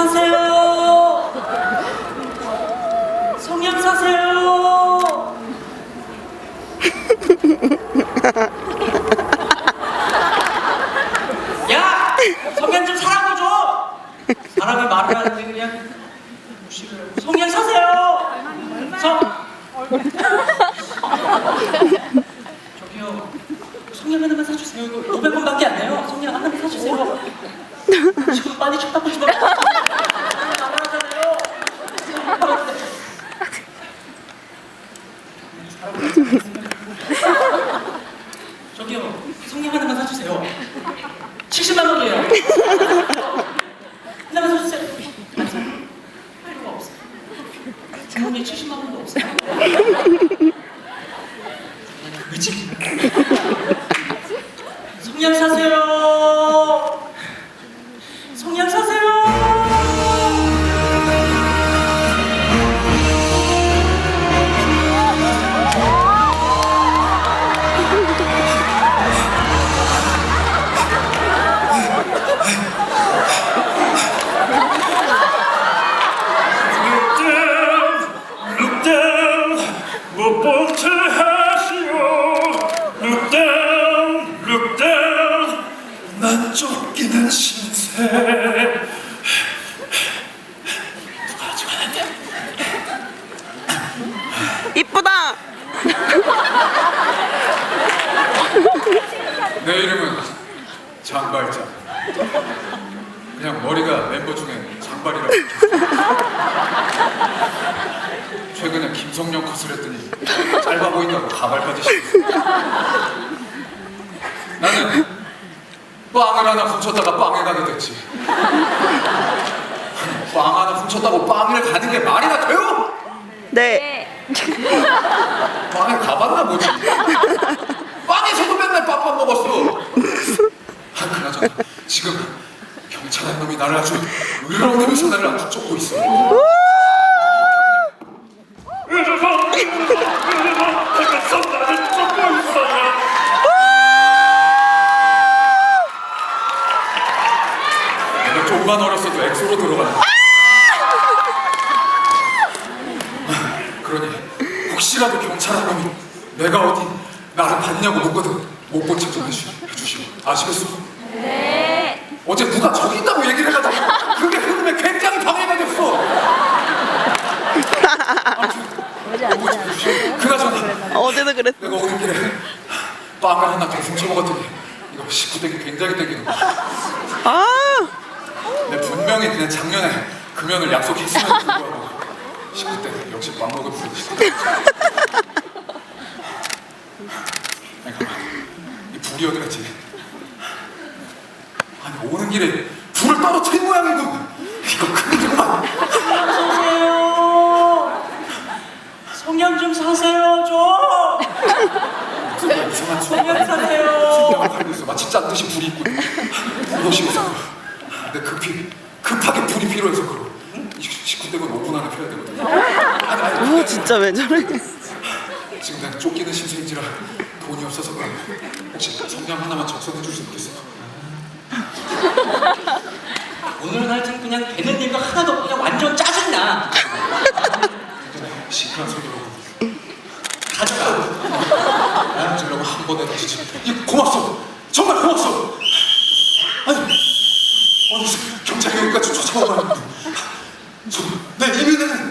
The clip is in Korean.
사세요. 성냥 사세요. 야, 성냥 좀 사라고 줘. 사람이 말을 하는데 그냥 성냥 사세요. 성. 저기요, 성냥 하나만 사주세요. 500원밖에 안 돼요. 성냥 하나만 사주세요. 지금 많이 춥다 보시더라고요. 성냥 하나만 사주세요. 70만 원이에요. 하나만 사주세요. 안 사요. 할 수가 없어요. 주머니에 70만 원도 없어요. 그치? 성냥 사세요. 못 본 채 하시오. Look down, look down, 난 쫓기는 신세. 이쁘다. 내 이름은 장발장. 그냥 머리가 멤버 중에 장발이라고. 최근에 김성령 컷을 했더니 짧아 보인다고 가발까지 씌웠어. 나는 빵을 하나 훔쳤다가 빵에 가게 됐지. 빵 하나 훔쳤다고 빵을 가는 게 말이나 돼요? 네. 빵에 가봤나 뭐지? 빵에서도 맨날 빵만 먹었어. 아, 그나저나 지금 경찰 한 놈이 나를 아주 으르렁대면서 나를 아주 쫓고 있어. 으르렁, 으르렁, 으르렁, 하면서 나를 쫓고 있어요. 내가 좀만 어렸어도 엑소로 들어간다. 그러니 혹시라도 경찰 한 놈이 내가 어디 나를 봤냐고 묻거든 못 본 척좀 해주시고 아시겠어? 네. 어제 누가 저기 있다고 얘기를 해가지고 그게 흐름에 굉장히 방해가 됐어. 그나저나 어제도 그랬어. 내가 오는 길에 빵을 하나 더 훔쳐 먹었더니 이거 식구땡이 굉장히 땡기는 거야. 아, 내 분명히 그냥 작년에 금연을 약속했음에도 불구하고 식구 때 역시 빵 먹을 분 식구 때. 그러니까 이 불이 어디 갔지? 아니 오는 길에 불을 떨어뜨린 모양이고 이거 큰 정말 사세요. 성냥 좀 사세요, 좀. 무슨 이상한 소리 성냥 사세요. 신경을 팔고 있어 마치 짠 듯이 불이 있고 이것이 무 슨내 급히 급하게 불이 필요해서 식구 댁은 5분 안에 펴야 되거든 아니 아니 오 진짜 왜 저래? 지금 내가 쫓기는 신세인지라 돈이 없어서 그래. 혹시 성냥 하나만 적성해 줄 수 있겠어? 오늘은 하여튼 그냥 되는 일도 하나도 그냥 완전 짜증나. 시크한 소리로 가져가. 주려고 한 번에 다지지. 이 고맙소. 정말 고맙소. 어디서 경찰이 여기까지 쫓아오면 저내 이면에는